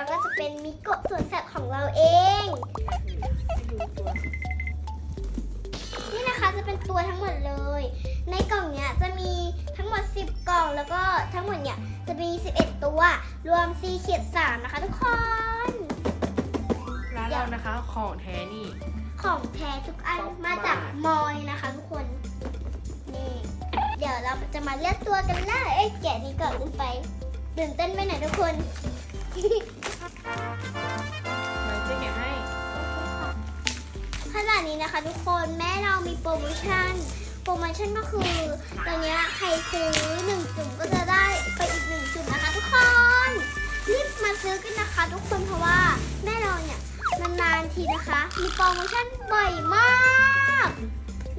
ของเราเองให้ดูตัวนี่นะคะจะเป็นตัวทั้งหมดเลย ในกล่องเนี้ยจะมีทั้งหมด 10 กล่องแล้วก็ทั้งหมดเนี่ยจะมี 11 ตัว รวม4เขียด3นะคะทุกคน ร้านเรานะคะ ของแท้นี่ ของแท้ทุกอันป๊อปมาจากมามอยนะคะทุกคน นี่ เดี๋ยวเราจะมาเลือกตัวกันเลยเอ้ยแกะนี้ก่อนขึ้นไปตื่นเต้นไปไหนทุกคน มาเจ๊แกะให้ ขนาดนี้นะคะ ทุกคนแม่เรามีโปรโมชั่น โปรโมชั่นก็คือตอนนี้ใครซื้อหนึ่งจุ่มก็จะได้ไปอีกหนึ่งจุ่มนะคะ ทุกคนรีบมาซื้อกันนะคะ ทุกคนเพราะว่าแม่เราเนี่ยนานๆทีนะคะ มีโปรโมชั่นบ่อยมาก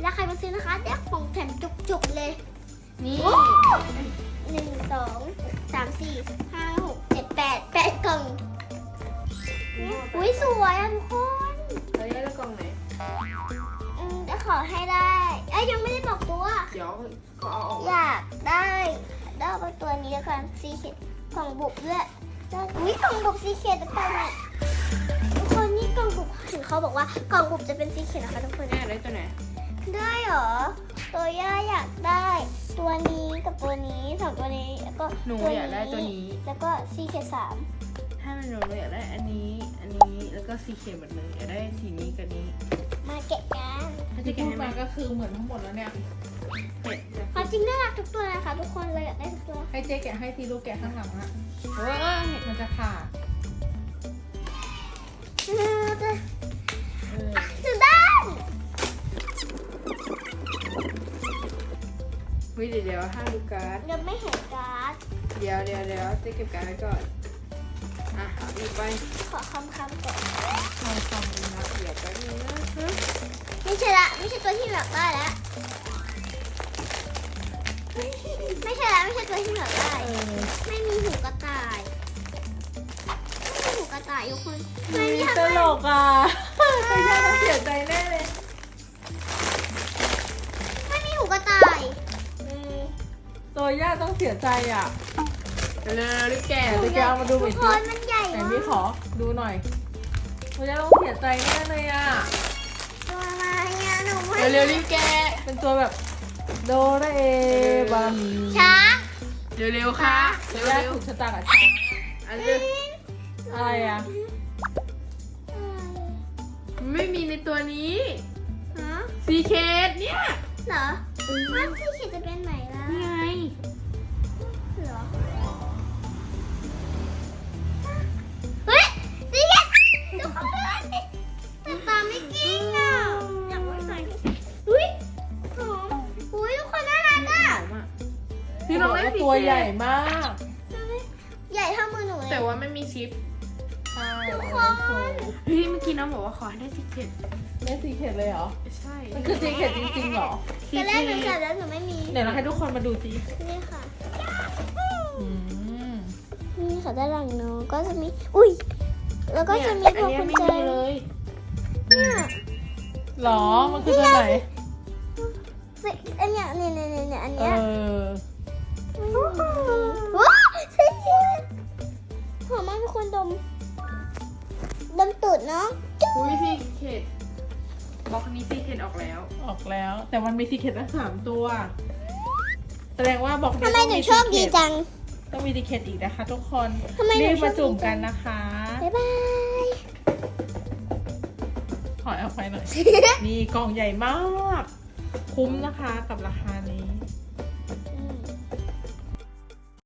แล้วใครมาซื้อนะคะได้ของแถมจุกๆเลย นี่หนึ่งสองสามสี่ วยอะทุกคนเราได้แล้วกล่องไหน อืมจะขอให้ได้ เอ้ยยังไม่ได้บอกตัว เดี๋ยวก็เอาออกอยากได้ได้เอาไปตัวนี้แล้วกันซีเคดกล่องบุกด้วยได้อุ้ยกล่องบุกซีเคดหรือเปล่าเนี่ยทุกคนนี่กล่องบุกถึงเขาบอกว่ากล่องบุกจะเป็นซีเคดนะคะทุกคน แม่ได้ตัวไหน ได้เหรอ ตัวย่าอยากได้ ตัวนี้กับตัวนี้สองตัวนี้แล้วก็หนูอยากได้ตัวนี้ แล้วก็ซีเคดสาม ถ้ามันหนูอยากได้อันนี้ อันนี้แล้วก็สีเขียวหมดเลยอยากได้สีนี้กับนี้มาแกะกันถ้าที่จะแกะพูดให้ไหมมาก็คือเหมือนทั้งหมดแล้วเนี่ย เผ็ดจะความจริงน่ารักทุกตัวนะคะทุกคนเลยอยากได้ทุกตัว ให้เจ๊แกะให้ทีลูกแกะข้างหลังอะโอ้ยมันจะขาดเออจะเออตื่นเต้นเฮ้ยเดี๋ยวเดี๋ยวห้ามดูการ์ด ยังไม่เห็นการ์ดเดี๋ยวเดี๋ยวเดี๋ยวเจ๊เก็บการ์ดไว้ก่อน อะเอาอีกไปขอคำคำก่อนลองฟังดูนะเดี๋ยวแป๊บนึงนะฮะไม่ใช่ละไม่ใช่ตัวที่อยากได้แล้วไม่ใช่ละไม่ใช่ตัวที่อยากได้เออไม่มีหูกระต่ายไม่มีหูกระต่ายทุกคนไม่มีตลกอะตายาต้องเสียใจแน่เลยไม่มีหูกระต่ายอืมตัวย่าต้องเสียใจอะเร็วๆรีบแกะเดี๋ยวจะเอามาดูทุอีกกคทีนมันใหญ่ ไหนมากพี่ขอดูหน่อยตัวย่าต้องเสียใจแน่เลยอะตัวอะไรอะหนูไม่เร็วๆรีบแกะเป็นตัวแบบโดราเอบามีช้าเร็วๆค่ะตัวเร็ย่าวถูกชะตากับช้างๆอันเร็วอะไรอะไม่มีในตัวนี้ฮะซีเคดเนี่ยเหรอว่าที่เขียนจะเป็นไหนล่ะนี่ไง พี่ลองได้ว่าซีตัวเคดใหญ่มาก ใหญ่เท่ามือหนูเลยแต่ว่าไม่มีชิปใช่ทุกคนเฮ้ยเมื่อกี้น้องบอกว่าขอให้ได้ซีเคดไม่สีเข็ดเลยเหรอ ใช่มันคือสีเข็ดจริงๆเหรอตอนแรกหนูใส่แล้วหนูไม่มี เดี๋ยวเราให้ทุกคนมาดูสินี่ค่ะอืมนี่ค่ะด้านหลังน้องก็จะมี อุ้ย แล้วก็จะมีพวงกุญแจอันเนี้ยไม่มีเลยเนี่ยหรอ มันคือตัวไหนสิอันเนี้ยเนี่ยเนี่ยเนี่ยเนี่ยอันเอเนี้ยอ คดบล็อกนี้ซีเคดออกแล้ว ออกแล้ว แต่มันมีสีเข็ดตั้งสามตัว แสดงว่าบอกทำไมหนูโชคดีจัง ต้องมีสีเข็ดอีกนะคะ ทุกคนทำไมหนูรีบมาโชคดีจุ่มจักันงนะคะ บ๊ายบายขอเอาไปหน่อย นี่กล่องใหญ่มาก คุ้มนะคะกับราคานี้